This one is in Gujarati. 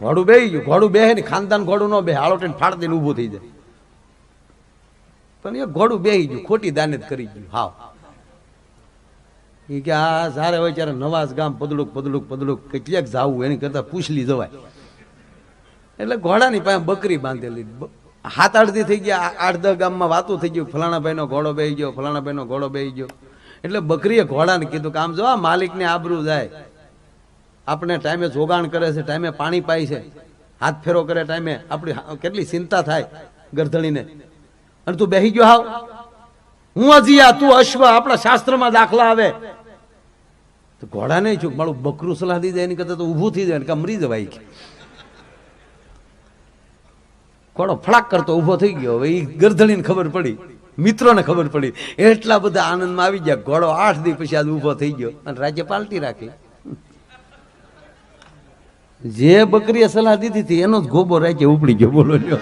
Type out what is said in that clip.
ઘોડું બે ગયું. ઘોડું બે ને ખાનદાન ઘોડું ન બે હાળો ટેન ફાડ દઈને ઊભું થઈ જાય. પણ એ ઘોડું બેહી ગયું. ખોટી દાનેત કરી ગયું. હાવ. એ કે આ સારે હોય ત્યારે નવાસ ગામ પદલુક પદલુક પદલુક. કેટલાક જાવું, એની કરતા પૂછલી જવાય. એટલે ઘોડાની પાસે બકરી બાંધેલી. હાથ અડધી થઈ ગયા. આઠ દસ ગામમાં વાતું થઈ ગયું. ફલાણા ભાઈનો ઘોડો બે ગયો, ફલાણા ભાઈનો ઘોડો બેહી ગયો. એટલે બકરીએ ઘોડાને કીધું કે આમ જો આ માલિકને આબરું જાય. આપણે ટાઈમે જોગાણ કરે છે, ટાઈમે પાણી પાય છે. હાથ ફેરો કરે ટાઈમે આપણી કેટલી ચિંતા થાય ગરધણીને. અને તું બેહી ગયો હાવ. હું અજીયા તું અશ્વ આપણા શાસ્ત્રમાં દાખલા આવે. તો ઘોડા નહીં છું, મારું બકરું સલાહ દી જાય, એની કરતા તો ઊભું થઈ જાય કે મરી જવાય કે. ઘોડો ફળાક કરતો ઊભો થઈ ગયો, હવે એ ગરધણીને ખબર પડી, મિત્રોને ખબર પડી. એટલા બધા આનંદમાં આવી ગયા, ઘોડો આઠ દી પછી આજ ઊભો થઈ ગયો, અને રાજ્ય પાલટી રાખી. જે બકરીએ સલાહ દીધી હતી એનો જ ગોબો રાજ્ય ઉપડી ગયો. બોલો લ્યો